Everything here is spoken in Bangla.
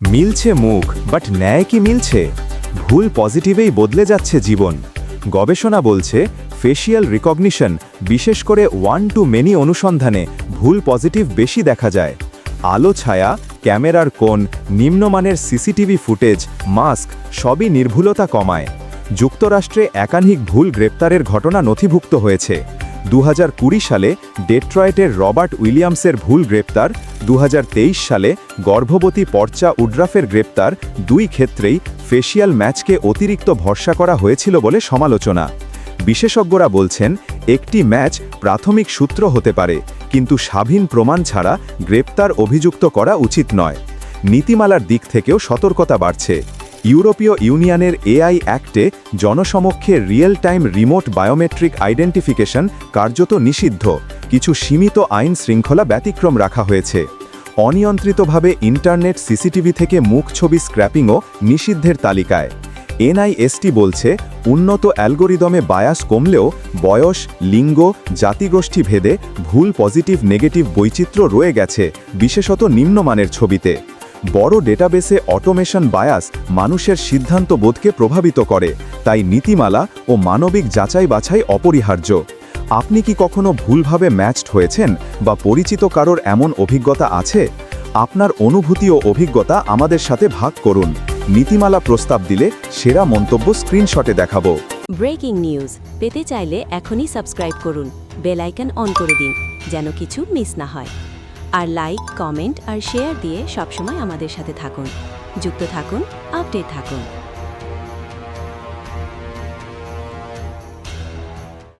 মিলছে মুখ বাট ন্যায় কি মিলছে? ভুল পজিটিভেই বদলে যাচ্ছে জীবন। গবেষণা বলছে ফেসিয়াল রিকগনিশন বিশেষ করে ওয়ান টু মেনি অনুসন্ধানে, ভুল পজিটিভ বেশি দেখা যায়। আলো, ছায়া, ক্যামেরার কোণ, নিম্নমানের সিসিটিভি ফুটেজ, মাস্ক, সবই নির্ভুলতা কমায়। যুক্তরাষ্ট্রে একাধিক ভুল গ্রেপ্তারের ঘটনা নথিভুক্ত হয়েছে। দু হাজার কুড়ি সালে ডেট্রয়েটের রবার্ট উইলিয়ামসের ভুল গ্রেপ্তার দু হাজার তেইশ সালে গর্ভবতী পর্চা উড্রাফের গ্রেপ্তার, দুই ক্ষেত্রেই ফেসিয়াল ম্যাচকে অতিরিক্ত ভরসা করা হয়েছিল বলে সমালোচনা। বিশেষজ্ঞরা বলছেন, একটি ম্যাচ প্রাথমিক সূত্র হতে পারে, কিন্তু স্বাধীন প্রমাণ ছাড়া গ্রেপ্তার অভিযুক্ত করা উচিত নয়। নীতিমালার দিক থেকেও সতর্কতা বাড়ছে। ইউরোপীয় ইউনিয়নের এআই অ্যাক্টে জনসমক্ষে real time remote biometric identification কার্যত নিষিদ্ধ। কিছু সীমিত আইন শৃঙ্খলা ব্যতিক্রম রাখা হয়েছে। অনিয়ন্ত্রিতভাবে ইন্টারনেট সিসিটিভি থেকে মুখ ছবি স্ক্র্যাপিংও নিষিদ্ধের তালিকায়। এনআইএসটি বলছে, উন্নত অ্যালগোরিদমে বায়াস কমলেও বয়স, লিঙ্গ, জাতিগোষ্ঠী ভেদে ভুল পজিটিভ নেগেটিভ বৈচিত্র্য রয়ে গেছে, বিশেষত নিম্নমানের ছবিতে। বড় ডেটাবেসে অটোমেশন বায়াস মানুষের সিদ্ধান্ত বোধকে প্রভাবিত করে, তাই নীতিমালা ও মানবিক যাচাই বাছাই অপরিহার্য। আপনি কি কখনো ভুলভাবে ম্যাচড হয়েছেন বা পরিচিত কারোর এমন অভিজ্ঞতা আছে? আপনার অনুভূতি ও অভিজ্ঞতা আমাদের সাথে ভাগ করুন। নীতিমালা প্রস্তাব দিলে সেরা মন্তব্য স্ক্রিনশটে দেখাবো। ব্রেকিং নিউজ, পেতে চাইলে এখনই সাবস্ক্রাইব করুন, বেল আইকন অন করে দিন, যেন কিছু মিস না হয়। আর লাইক কমেন্ট আর শেয়ার দিয়ে সবসময় আমাদের সাথে থাকুন। যুক্ত থাকুন আপডেট থাকুন।